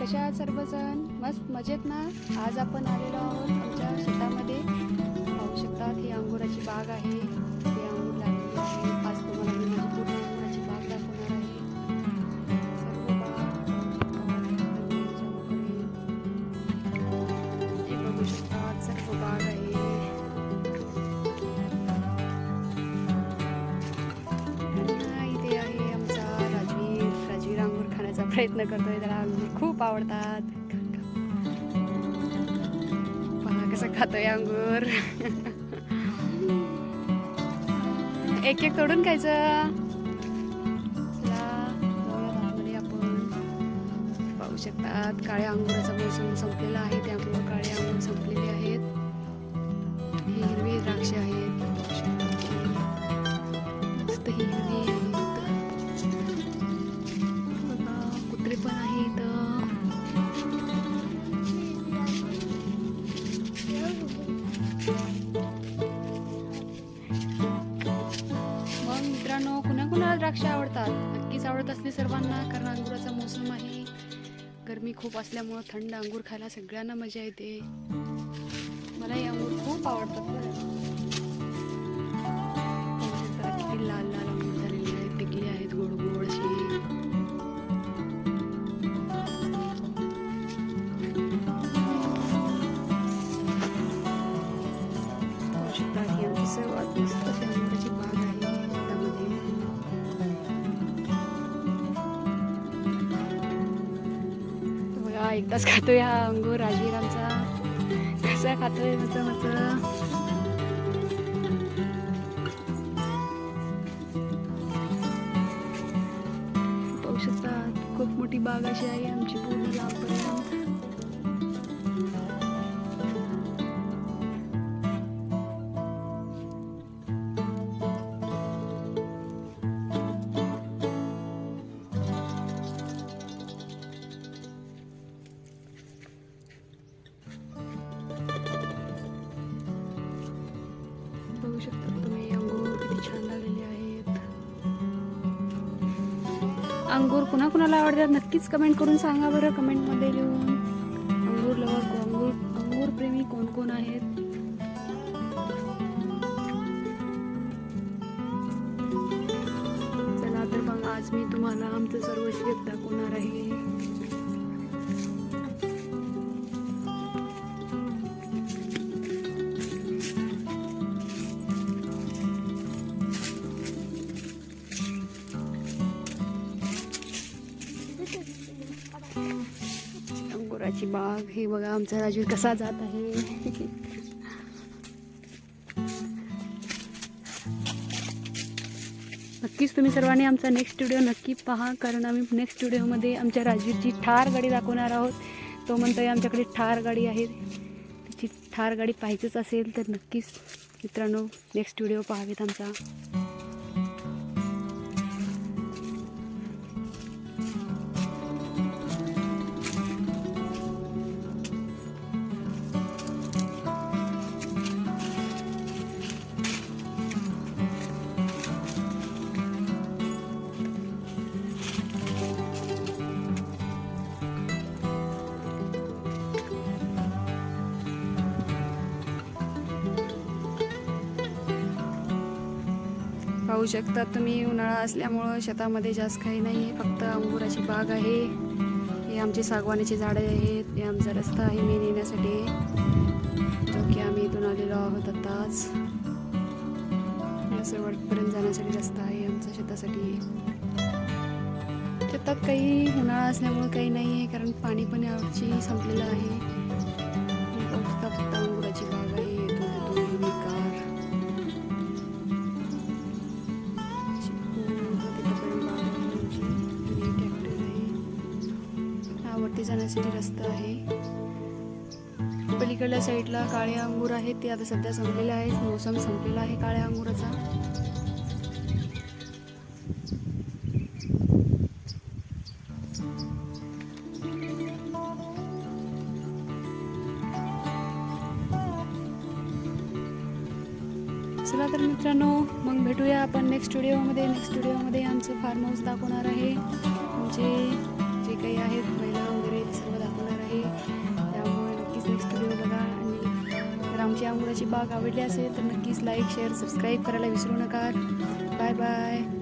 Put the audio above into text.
कशा आहात सर्वजण? मस्त मजेत ना? आज आपण आलेलो आहोत आमच्या शेतामध्ये. पाहू शकतात ही अंगुराची बाग आहे. प्रयत्न करतोय त्याला अंगूर खूप आवडतात. पहा कसं खातोय अंगूर. एक एक तोडून खायचं. आपण पाहू शकतात काळ्या अंगुराचा मोसम संपलेला आहे त्या कुणाला द्राक्ष आवडतात. नक्कीच आवडत असते सर्वांना कारण अंगुराचा मोसम आहे. गरमी खूप असल्यामुळं थंड अंगूर खायला सगळ्यांना मजा येते. मला हे अंगूर खूप आवडतात किती लाल लाल अंगूर झालेले आहेत. पिकले आहेत गोड गोड असे. आमची सर्वात मस्त एकदाच खातोय हा अंगूर राजवीर आमचा कसा खातोय मच मच पाहू शकता खूप मोठी बाग अशी आहे आमची पूर्ण लांबपर्यंत अंगूर कुणा कुणाला आवडतात नक्कीच कमेंट करून सांगा बरं. कमेंटमध्ये लिहून. अंगूर लवर अंगूर अंगूर प्रेमी कोण कोण आहेत? चला तर मग आज मी तुम्हाला आमचं सर्व शेत दाखवणार आहे. अंगुराची बाग हे बघा आमचा राजू कसा जात आहे. नक्कीच तुम्ही सर्वांनी आमचा नेक्स्ट स्टुडिओ नक्की पहा कारण आम्ही नेक्स्ट स्टुडिओमध्ये आमच्या राजवीरची ठार गाडी दाखवणार आहोत. तो म्हणतोय आमच्याकडे ठार गाडी आहे. त्याची ठार गाडी पाहिजेच असेल तर नक्कीच मित्रांनो नेक्स्ट स्टुडिओ पाहावेत आमचा. पाहू शकता तुम्ही. उन्हाळा असल्यामुळं शेतामध्ये जास्त काही नाही आहे. फक्त अंगुराची बाग आहे. हे आमची सागवानीचे झाडं आहेत. हे आमचा रस्ता आहे मेन येण्यासाठी. जो की आम्ही इथून आलेलो आहोत आताच. असं जाण्यासाठी रस्ता आहे आमच्या शेतासाठी. शेतात काही उन्हाळा असल्यामुळं काही नाही आहे कारण पाणी पण यावर्षी संपलेलं आहे. फक्त अंगुराची बाग. जाण्यासाठी रस्ता आहे. पलीकडल्या साईडला काळे अंगूर आहेत ते आता सध्या संपलेले आहेत. मोसम संपलेला आहे काळ्या अंगुराचा. चला तर मित्रांनो मग भेटूया आपण नेक्स्ट व्हिडिओमध्ये नेक्स्ट व्हिडिओमध्ये आमचं फार्म हाऊस दाखवणार आहे. आमचे जे काही आहेत महिला माझी बाग आवडली असेल तर नक्कीच लाईक शेअर सबस्क्राईब करायला विसरू नका. Bye bye